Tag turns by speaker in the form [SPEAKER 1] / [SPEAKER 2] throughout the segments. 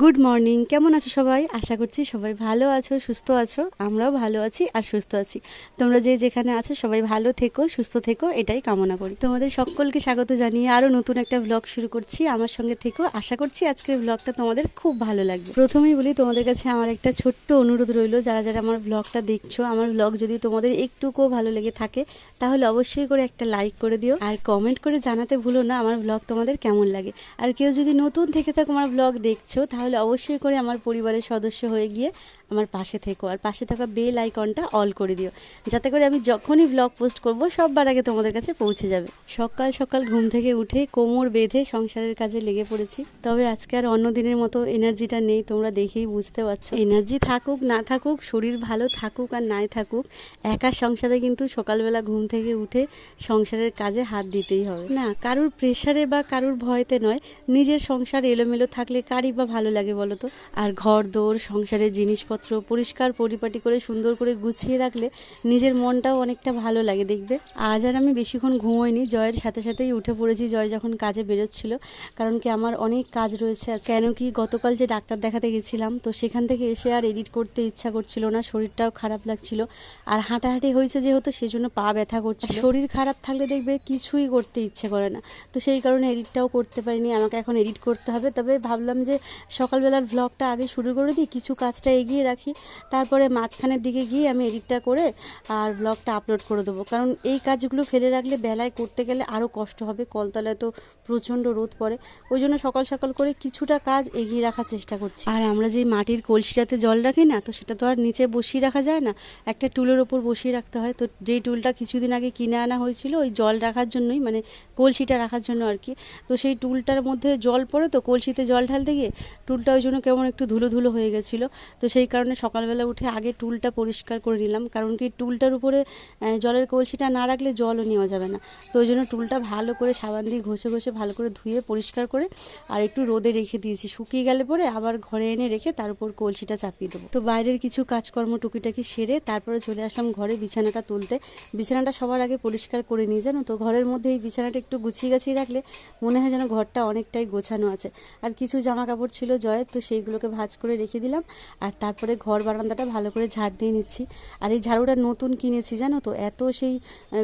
[SPEAKER 1] Good morning কেমন আছো সবাই? আশা করছি সবাই ভালো আছো, সুস্থ আছো। আমরাও ভালো আছি আর সুস্থ আছি। তোমরা যে যেখানে আছো, সবাই ভালো থেকো, সুস্থ থেকো, এটাই কামনা করি। তোমাদের সকলকে স্বাগত জানিয়ে আরও নতুন একটা ব্লগ শুরু করছি। আমার সঙ্গে থেকো। আশা করছি আজকের ব্লগটা তোমাদের খুব ভালো লাগবে। প্রথমেই বলি, তোমাদের কাছে আমার একটা ছোট্ট অনুরোধ রইল। যারা যারা আমার ব্লগটা দেখছ, আমার ব্লগ যদি তোমাদের একটুকুও ভালো লেগে থাকে, তাহলে অবশ্যই করে একটা লাইক করে দিও। আর কমেন্ট করে জানাতে ভুলো না, আমার ব্লগ তোমাদের কেমন লাগে। আর কেউ যদি নতুন থেকে থাকো, আমার ব্লগ দেখছ, তাহলে অবশ্যই করে আমার পরিবারের সদস্য হয়ে গিয়ে আমার পাশে থেকো আর পাশে থাকা বেল আইকনটা অল করে দিও। যাতে করে আমি যখনই ব্লগ পোস্ট করব, সববার আগে তোমাদের কাছে পৌঁছে যাবে। সকাল সকাল ঘুম থেকে উঠে কোমর বেঁধে সংসারের কাজে লেগে পড়েছি। তবে আজকে আর অন্য দিনের মতো এনার্জিটা নেই, তোমরা দেখেই বুঝতে পারছ। এনার্জি থাকুক, না থাকুক, শরীর ভালো থাকুক আর নাই থাকুক, একা সংসারে কিন্তু সকালবেলা ঘুম থেকে উঠে সংসারের কাজে হাত দিতেই হবে। না, কারুর প্রেশারে বা কারুর ভয়তে নয়, নিজের সংসার এলোমেলো থাকলে কারই বা ভালো লাগে বলো তো? আর ঘর দোর, সংসারের জিনিসপত্র পরিষ্কার পরিপাটি করে সুন্দর করে গুছিয়ে রাখলে নিজের মনটাও অনেকটা ভালো লাগে, দেখবে। আজ আর আমি বেশিক্ষণ ঘুমোইনি, জয়ের সাথে সাথেই উঠে পড়েছি। জয় যখন কাজে বেরোচ্ছিল, কারণ কি আমার অনেক কাজ রয়েছে কেন কি গতকাল যে ডাক্তার দেখাতে গেছিলাম, তো সেখান থেকে এসে আর এডিট করতে ইচ্ছা করছিল না, শরীরটাও খারাপ লাগছিল। আর হাঁটাহাঁটি হয়েছে যেহেতু, সেজন্য পা ব্যথা করছে শরীর খারাপ থাকলে দেখবে কিছুই করতে ইচ্ছে করে না। তো সেই কারণে এডিটটাও করতে পারিনি, আমাকে এখন এডিট করতে হবে। তবে ভাবলাম যে সকালবেলার ব্লগটা আগে শুরু করে দিই, কিছু কাজটা এগিয়ে রাখি। তারপরে মাঝখানের দিকে গিয়ে আমি এডিটটা করে আর ব্লগটা আপলোড করে দেবো। কারণ এই কাজগুলো ফেলে রাখলে বেলায় করতে গেলে আরও কষ্ট হবে, কলতলায় তো প্রচণ্ড রোদ পড়ে। ওই জন্য সকাল সকাল করে কিছুটা কাজ এগিয়ে রাখার চেষ্টা করছি। আর আমরা যে মাটির কলসিটাতে জল রাখি না, তো সেটা তো আর নিচে বসিয়ে রাখা যায় না। একটা টুলের ওপর বসিয়ে রাখতে হয়। তো যেই টুলটা কিছুদিন আগে কিনে আনা হয়েছিল, ওই জল রাখার জন্যই মানে কলসিটা রাখার জন্য আর কি। তো সেই টুলটার মধ্যে জল পড়ে, তো কলসিতে জল ঢালতে গিয়ে টুলটা ওই জন্য কেমন একটু ধুলো ধুলো হয়ে গেছিল। তো সেই কারণে সকালবেলা উঠে আগে টুলটা পরিষ্কার করে নিলাম। কারণ কি টুলটার উপরে জলের কলসিটা না রাখলে জলও নেওয়া যাবে না। তো ওই জন্য টুলটা ভালো করে সাবান দিয়ে ঘষে ঘষে ভালো করে ধুয়ে পরিষ্কার করে আর একটু রোদে রেখে দিয়েছি। শুকিয়ে গেলে পরে আবার ঘরে এনে রেখে তার উপর কলসিটা চাপিয়ে দেবো। তো বাইরের কিছু কাজকর্ম টুকিটাকি সেরে তারপরে চলে আসলাম ঘরে বিছানাটা তুলতে। বিছানাটা সবার আগে পরিষ্কার করে নিয়ে জানো তো? ঘরের মধ্যে এই বিছানাটা একটু গুছিয়ে গাছিয়ে রাখলে মনে হয় যেন ঘরটা অনেকটাই গোছানো আছে। আর কিছু জামা কাপড় ছিল জয়ের, তো সেইগুলোকে ভাজ করে রেখে দিলাম। আর তারপরে ঘর বারান্দাটা ভালো করে ঝাড় দিয়ে নিচ্ছি। আর এই ঝাড়ুটা নতুন কিনেছি, জানো তো? এত সেই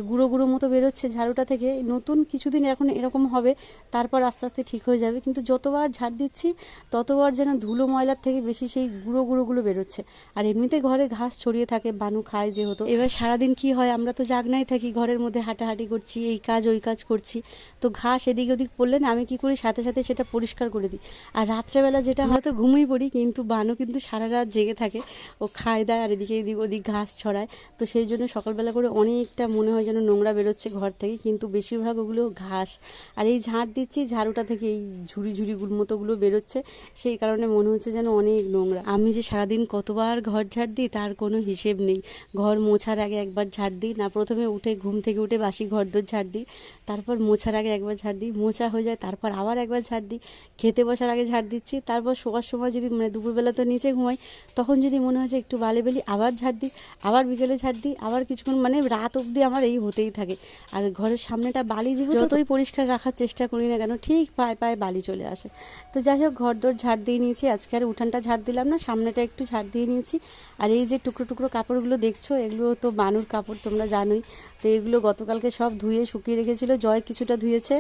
[SPEAKER 1] গুঁড়ো গুঁড়ো মতো বেরোচ্ছে ঝাড়ুটা থেকে। নতুন কিছুদিন এখন এরকম হবে, তারপর আস্তে আস্তে ঠিক হয়ে যাবে। কিন্তু যতবার ঝাড় দিচ্ছি, ততবার যেন ধুলো ময়লার থেকে বেশি সেই গুঁড়ো গুঁড়োগুলো বেরোচ্ছে। আর এমনিতে ঘরে ঘাস ছড়িয়ে থাকে, বানু খায় যেহেতু। এবার সারাদিন কি হয়, আমরা তো জাগনাই থাকি, ঘরের মধ্যে হাঁটাহাঁটি করছি, এই কাজ ওই কাজ করছি। তো ঘাস এদিক ওদিক পড়লে না আমি কি করি, সাথে সাথে সেটা পরিষ্কার করে দিই। আর রাত্রেবেলা যেটা হয়তো ঘুমিয়ে পড়ি, কিন্তু বানু কিন্তু সারা রাত জেগে থাকে। ও খায়, দায় আর এদিকে এদিক ওদিক ঘাস ছড়ায়। তো সেই জন্য সকালবেলা করে অনেকটা মনে হয় যেন নোংরা বেরোচ্ছে ঘর থেকে। কিন্তু বেশিরভাগ ওগুলো ঘাস। আর এই ঝাড় দিচ্ছি, ঝাড়ুটা থেকে এই ঝুড়ি ঝুড়ি গুল মতোগুলো বেরোচ্ছে। সেই কারণে মনে হচ্ছে যেন অনেক নোংরা। আমি যে সারাদিন কতবার ঘর ঝাড় দিই, তার কোনো হিসেব নেই। ঘর মোছার আগে একবার ঝাড় দিই। না, প্রথমে উঠে ঘুম থেকে উঠে বাসি ঘর দোর ঝাড় দিই। তারপর মোছার আগে একবার ঝাড় দিই। মোছা হয়ে যায়, তারপর আবার একবার ঝাড় দিই। খেতে বসার আগে ঝাড় দিচ্ছি। তারপর শোয়ার সময় যদি মানে দুপুরবেলা তো নিচে ঘুমাই তখন যদি মনে হয় যে একটু বালে বেলি আবার ঝাড় দিই, আবার বিকেলে ঝাড় দিই, আবার কিছুক্ষণ মানে রাত অবধি আমার এই হতেই থাকে। আর ঘরের সামনেটা বালি যেহেতু, যতই পরিষ্কার রাখার চেষ্টা করি না কেন, ঠিক পায়ে পায়ে বালি চলে আসে। তো যাই হোক ঘর দোর ঝাড় দিয়ে নিয়েছি, আজকে আর উঠানটা ঝাড় দিলাম না, সামনেটা একটু ঝাড় দিয়ে নিয়েছি। আর এই যে টুকরো টুকরো কাপড়গুলো দেখছ, এগুলো তো বানুর কাপড়, তোমরা জানোই। তো এগুলো গতকালকে সব ধুয়ে শুকিয়ে রেখেছিল, জয় কিছুটা ধুয়েছে।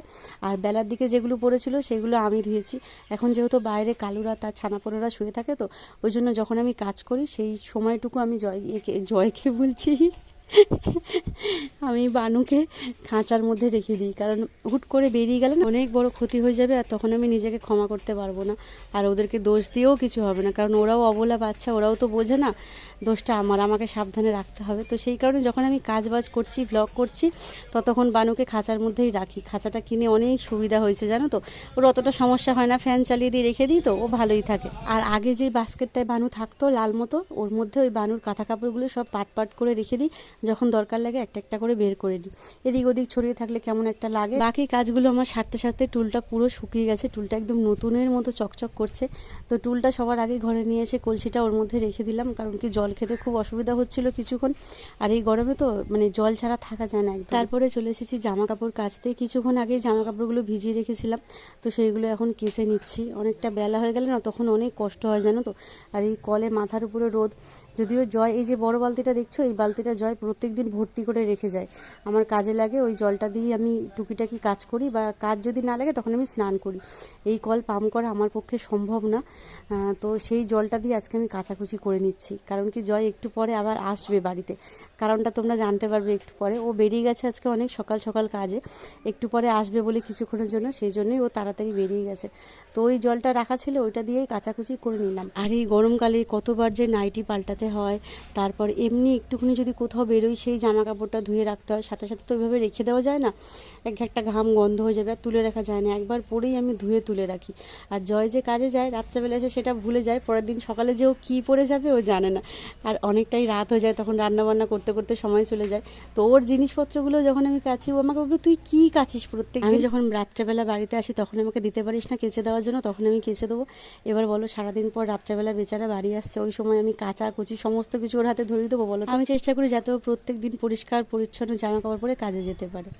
[SPEAKER 1] আর বেলার দিকে যেগুলো পড়েছিল, সেগুলো আমি ধুয়েছি। এখন যেহেতু বাইরে কালুরা তার ছানাপোনারা শুয়ে থাকে তো, ওই জন্য যখন আমি কাজ করি সেই সময়টুকু আমি জয় জয়কে বলছি। আমি বানুকে খাঁচার মধ্যে রেখে দিই, কারণ হুট করে বেরিয়ে গেলে অনেক বড় ক্ষতি হয়ে যাবে আর তখন আমি নিজেকে ক্ষমা করতে পারব না। আর ওদেরকে দোষ দিয়েও কিছু হবে না, কারণ ওরাও অবলা বাচ্চা, ওরাও তো বোঝে না দোষটা আমার, আমাকে সাবধানে রাখতে হবে। তো সেই কারণে যখন আমি কাজ বাজ করছি ব্লগ করছি, ততক্ষণ বানুকে খাঁচার মধ্যেই রাখি। খাঁচাটা কিনে অনেক সুবিধা হয়েছে, জানো তো? ওর অতটা সমস্যা হয় না ফ্যান চালিয়ে দিয়ে রেখে দিই তো, ও ভালোই থাকে। আর আগে যে বাস্কেটটায় বানু থাকতো, লাল মতো, ওর মধ্যে ওই বানুর কাঁথা কাপড়গুলো সব পাট পাট করে রেখে দিই যখন দরকার লাগে একটা একটা করে বের করে নিই এদিক ওদিক ছড়িয়ে থাকলে কেমন একটা লাগে। বাকি কাজগুলো আমার সারতে সারতে টুলটা পুরো শুকিয়ে গেছে। টুলটা একদম নতুনের মতো চকচক করছে। তো টুলটা সবার আগে ঘরে নিয়ে এসে কলসিটা ওর মধ্যে রেখে দিলাম। কারণ কি জল খেতে খুব অসুবিধা হচ্ছিল কিছুক্ষণ। আর এই গরমে তো মানে জল ছাড়া থাকা যায় না একদম। তারপরে চলে এসেছি জামা কাপড় কাচতে। কিছুক্ষণ আগে জামা কাপড়গুলো ভিজিয়ে রেখেছিলাম। তো সেইগুলো এখন কেচে নিচ্ছি। অনেকটা বেলা হয়ে গেলে না তখন অনেক কষ্ট হয়, জানো তো? আর এই কলে মাথার উপরে রোদ। যদিও জয়, এই যে বড় বালতিটা দেখছ, এই বালতিটা জয় প্রত্যেক দিন ভর্তি করে রেখে যায়। আমার কাজে লাগে ওই জলটা দিয়ে আমি টুকিটাকি কাজ করি বা কাজ যদি না লাগে তখন আমি স্নান করি। এই কল পাম্প করা আমার পক্ষে সম্ভব না। তো সেই জলটা দিয়ে আজকে আমি কাচাকুচি করে নিচ্ছি। কারণ কি জয় একটু পরে আবার আসবে বাড়িতে। কারণটা তোমরা জানতে পারবে একটু পরে। ও বেরিয়ে গেছে আজকে অনেক সকাল সকাল কাজে। একটু পরে আসবে বলে কিছুক্ষণের জন্য, সেই জন্যই ও তাড়াতাড়ি বেরিয়ে গেছে। তো ওই জলটা রাখা ছিল, ওইটা দিয়েই কাচাকুচি করে নিলাম। আর এই গরমকালে কতবার যে নাইটি পাল্টাতে হয়। তারপর এমনি একটুখানি যদি কোথাও বেরোই সেই জামা কাপড়টা ধুয়ে রাখতে হয়। সাথে সাথে তো ওইভাবে রেখে দেওয়া যায় না। এক একটা ঘাম গন্ধ হয়ে যাবে আর তুলে রাখা যায় না। একবার পরেই আমি ধুয়ে তুলে রাখি। আর জয় যে কাজে যায় রাত্রেবেলা এসে সেটা ভুলে যায় পরের দিন সকালে যে ও কী পরে যাবে ও জানে না। আর অনেকটাই রাত হয়ে যায় তখন রান্না বান্না করতে করতে সময় চলে যায়। তো ওর জিনিসপত্রগুলো যখন আমি কাছি ও আমাকে বলবে তুই কী কাছিস প্রত্যেক আমি যখন রাত্রেবেলা বাড়িতে আসি তখন আমাকে দিতে পারিস না কেচে দেওয়ার জন্য তখন আমি কেচে দেবো। এবার বলো সারাদিন পর রাত্রেবেলা বেচারা বাড়ি আসছে ওই সময় আমি কাঁচা কুচি সমস্ত কিছু ওর হাতে ধরিয়ে দেবো বলো আমি চেষ্টা করি যাতে ও প্রত্যেক দিন পরিষ্কার, পরিচ্ছন্ন জামা কাপড় পরে কাজে যেতে পারে।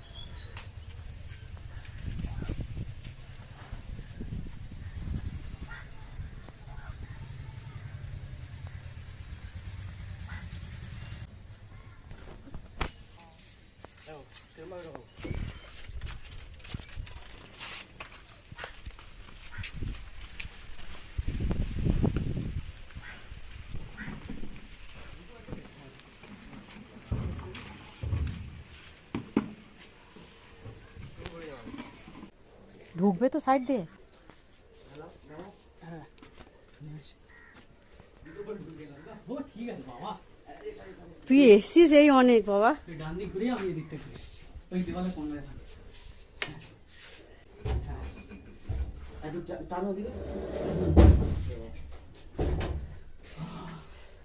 [SPEAKER 2] ঢুকবে তো সাইড দিয়ে।
[SPEAKER 1] তুই এসছিস এই অনেক, বাবা।
[SPEAKER 3] দিকে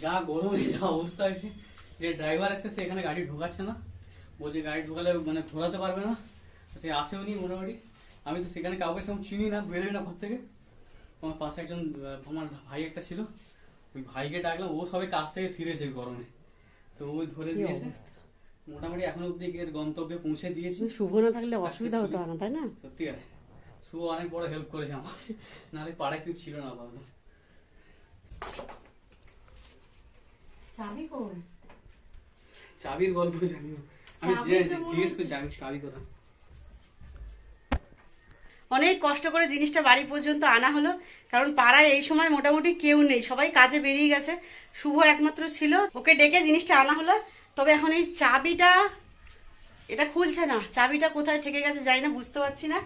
[SPEAKER 3] যা গরমে যা অবস্থা হয়েছে। যে ড্রাইভার এসে সে এখানে গাড়ি ঢোকাচ্ছে না। বলছে গাড়ি ঢোকালে মানে ঘোরাতে পারবে না। সে আসেও নি মোটামুটি। আমি তো সেখানে কাউকে সেরকম চিনি না বেরোই না ঘর থেকে। আমার পাশে একজন আমার ভাই একটা ছিল। ওই ভাইকে ডাকলাম ও সবাই কাজ থেকে ফিরেছে গরমে। তো ও ধরে দিয়েছে মোটামুটি এখনও অব্দি এর গন্তব্যে পৌঁছে দিয়েছি।
[SPEAKER 1] শুভ না থাকলে অসুবিধা হতো না তাই না?
[SPEAKER 3] সত্যি আর শুভ অনেক বড় হেল্প করেছে আমার নাহলে পাড়ায় কেউ ছিল না বাবা
[SPEAKER 1] চাবি কোন
[SPEAKER 3] চাবির গল্প জানি। আমি জিজ্ঞেস করছি চাবি চাবি কথা
[SPEAKER 1] অনেক কষ্ট করে জিনিসটা বাড়ি পর্যন্ত আনা হলো। কারণ পাড়ায় এই সময় মোটামুটি কেউ নেই। সবাই কাজে বেরিয়ে গেছে। শুভ একমাত্র ছিল। ওকে ডেকে জিনিসটা আনা হলো। তবে এখন এই চাবিটা, এটা খুলছে না। চাবিটা কোথায় থেকে গেছে জানি না, বুঝতে পারছি না।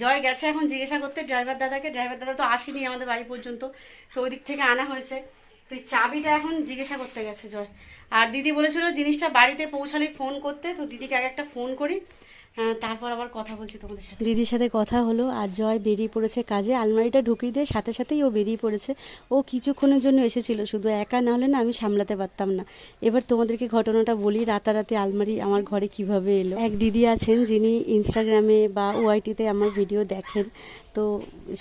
[SPEAKER 1] জয় গেছে এখন জিজ্ঞাসা করতে ড্রাইভার দাদাকে। ড্রাইভার দাদা তো আসেনি আমাদের বাড়ি পর্যন্ত। তো ওই দিক থেকে আনা হয়েছে। তো এই চাবিটা এখন জিজ্ঞাসা করতে গেছে জয়। আর দিদি বলেছিল জিনিসটা বাড়িতে পৌঁছালে ফোন করতে। তো দিদিকে আগে একটা ফোন করি। তারপর আবার কথা বলছি তোমাদের সাথে। দিদির সাথে কথা হলো আর জয় বেরিয়ে পড়েছে কাজে। আলমারিটা ঢুকিয়ে দিয়ে সাথে সাথেই ও বেরিয়ে পড়েছে। ও কিছুক্ষণের জন্য এসেছিল, শুধু একা না হলে না আমি সামলাতে পারতাম না। এবার তোমাদেরকে ঘটনাটা বলি, রাতারাতি আলমারি আমার ঘরে কীভাবে এলো। এক দিদি আছেন যিনি ইনস্টাগ্রামে বা ওআইটিতে আমার ভিডিও দেখেন। তো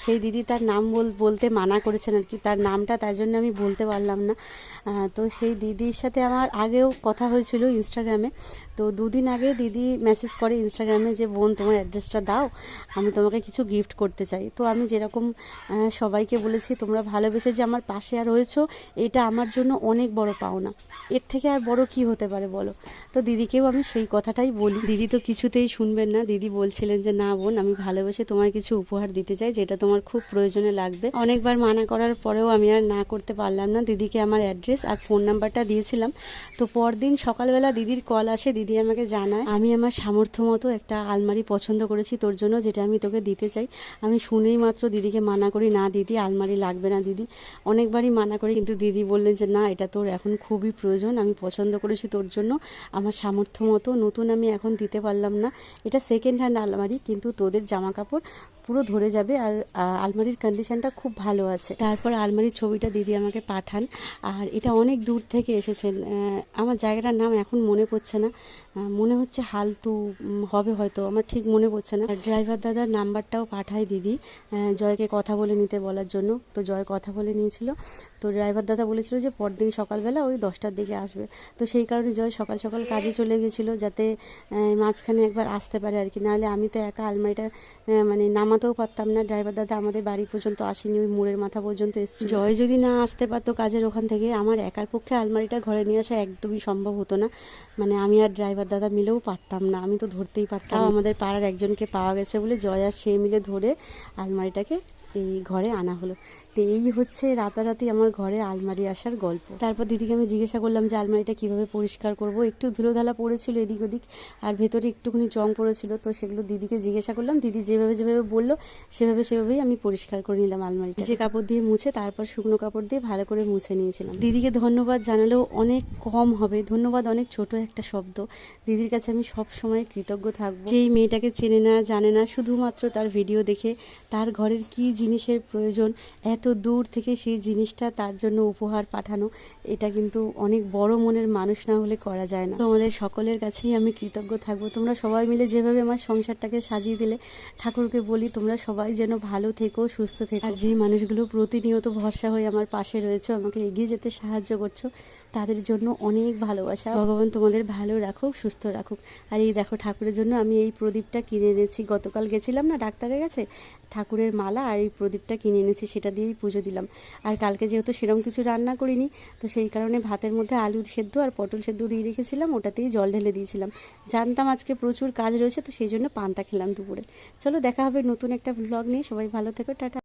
[SPEAKER 1] সেই দিদি তার নাম বল, বলতে মানা করেছেন আর কি। তার নামটা তাই জন্য আমি বলতে পারলাম না। তো সেই দিদির সাথে আমার আগেও কথা হয়েছিল ইনস্টাগ্রামে তো দুদিন আগে দিদি মেসেজ করে ইনস্টাগ্রামে যে, বোন, তোমার অ্যাড্রেসটা দাও, আমি তোমাকে কিছু গিফট করতে চাই। তো আমি যেরকম সবাইকে বলেছি, তোমরা ভালোবেসে যে আমার পাশে আর রয়েছো, এটা আমার জন্য অনেক বড় পাওনা। এর থেকে আর বড় কি হতে পারে বলো? তো দিদিকেও আমি সেই কথাটাই বলি। দিদি তো কিছুতেই শুনবেন না। দিদি বলছিলেন যে, না বোন, আমি ভালোবেসে তোমায় কিছু উপহার দিতে চাই, যেটা তোমার খুব প্রয়োজনে লাগবে। অনেকবার মানা করার পরেও আমি আর না করতে পারলাম না। দিদিকে আমার অ্যাড্রেস আর ফোন নাম্বারটা দিয়েছিলাম। তো পরদিন সকালবেলা দিদির কল আসে, দিদি আমাকে জানায়, আমি আমার সামর্থ্য মতো একটা আলমারি পছন্দ করেছি তোর জন্য, যেটা আমি তোকে দিতে চাই। আমি শুনেই মাত্র দিদিকে মানা করি, না দিদি, আলমারি লাগবে না দিদি। অনেকবারই মানা করি, কিন্তু দিদি বললেন যে, না, এটা তোর এখন খুবই প্রয়োজন, আমি পছন্দ করেছি তোর জন্য, আমার সামর্থ্য মতো নতুন আমি এখন দিতে পারলাম না। এটা সেকেন্ড হ্যান্ড আলমারি, কিন্তু তোদের জামা কাপড় পুরো ধরে যাবে আর আলমারির কন্ডিশনটা খুব ভালো আছে। তারপর আলমারির ছবিটা দিদি আমাকে পাঠান। আর এটা অনেক দূর থেকে এসেছেন। আমার জায়গাটার নাম এখন মনে পড়ছে না। মনে হচ্ছে হালতু হবে হয়তো, আমার ঠিক মনে পড়ছে না। ড্রাইভার দাদার নাম্বারটাও পাঠায় দিদি জয়কে কথা বলে নিতে বলার জন্য। তো জয় কথা বলে নিয়েছিল। তো ড্রাইভার দাদা বলেছিল যে পরদিন সকালবেলা ওই দশটার দিকে আসবে। তো সেই কারণে জয় সকাল সকাল কাজে চলে গেছিল যাতে মাঝখানে একবার আসতে পারে আর কি। নাহলে আমি তো একা আলমারিটা মানে নামাতেও পারতাম না। ড্রাইভার দাদা আমাদের বাড়ি পর্যন্ত আসেনি, ওই মোড়ের মাথা পর্যন্ত এসেছিল। জয় যদি না আসতে পারতো কাজের ওখান থেকে, আমার একার পক্ষে আলমারিটা ঘরে নিয়ে আসা একদমই সম্ভব হতো না। মানে আমি আর ড্রাইভার দাদা মিলেও পারতাম না আমি তো ধরতেই পারতাম। আমাদের পাড়ার একজনকে পাওয়া গেছে বলে জয় আর সে মিলে ধরে আলমারিটাকে এই ঘরে আনা হলো। তো এই হচ্ছে রাতারাতি আমার ঘরে আলমারি আসার গল্প। তারপর দিদিকে আমি জিজ্ঞাসা করলাম যে, আলমারিটা কীভাবে পরিষ্কার করব? একটু ধুলোধালা পড়েছিল এদিক ওদিক, আর ভেতরে একটুখানি জং পড়েছিল, তো সেগুলো দিদিকে জিজ্ঞাসা করলাম। দিদি যেভাবে যেভাবে বলল, সেভাবে সেভাবেই আমি পরিষ্কার করে নিলাম আলমারিটা। যে কাপড় দিয়ে মুছে, তারপর শুকনো কাপড় দিয়ে ভালো করে মুছে নিয়েছিলাম। দিদিকে ধন্যবাদ জানালেও অনেক কম হবে। ধন্যবাদ অনেক ছোট একটা শব্দ। দিদির কাছে আমি সব সময় কৃতজ্ঞ থাকব। যেই মেয়েটাকে চেনে না, জানে না, শুধুমাত্র তার ভিডিও দেখে তার ঘরের কি জিনিসের প্রয়োজন, এত দূর থেকে সেই জিনিসটা তার জন্য উপহার পাঠানো, এটা কিন্তু অনেক বড় মনের মানুষ না হলে করা যায় না। তোমাদের সকলের কাছেই আমি কৃতজ্ঞ থাকব। তোমরা সবাই মিলে যেভাবে আমার সংসারটাকে সাজিয়ে দিলে, ঠাকুরকে বলি, তোমরা সবাই যেন ভালো থেকো, সুস্থ থেকো। আর যেই মানুষগুলো প্রতিনিয়ত ভরসা হয়ে আমার পাশে রয়েছে, আমাকে এগিয়ে যেতে সাহায্য করছ তাদের জন্য অনেক ভালোবাসা। ভগবান তোমাদের ভালো রাখুক, সুস্থ রাখুক। আর এই দেখো, ঠাকুরের জন্য আমি এই প্রদীপটা কিনে এনেছি। গতকাল গেছিলাম না, ডাক্তারের কাছে? ঠাকুরের মালা আর এই প্রদীপটা কিনে এনেছি, সেটা দিয়েই পুজো দিলাম। আর কালকে যেহেতু সেরকম কিছু রান্না করিনি, তো সেই কারণে ভাতের মধ্যে আলু সেদ্ধ আর পটল সেদ্ধ দিয়ে রেখেছিলাম, ওটাতেই জল ঢেলে দিয়েছিলাম। জানতাম আজকে প্রচুর কাজ রয়েছে, তো সেই জন্য পান্তা খেলাম দুপুরে। চলো, দেখা হবে নতুন একটা ব্লগ নিয়ে। সবাই ভালো থেকো, টাটা।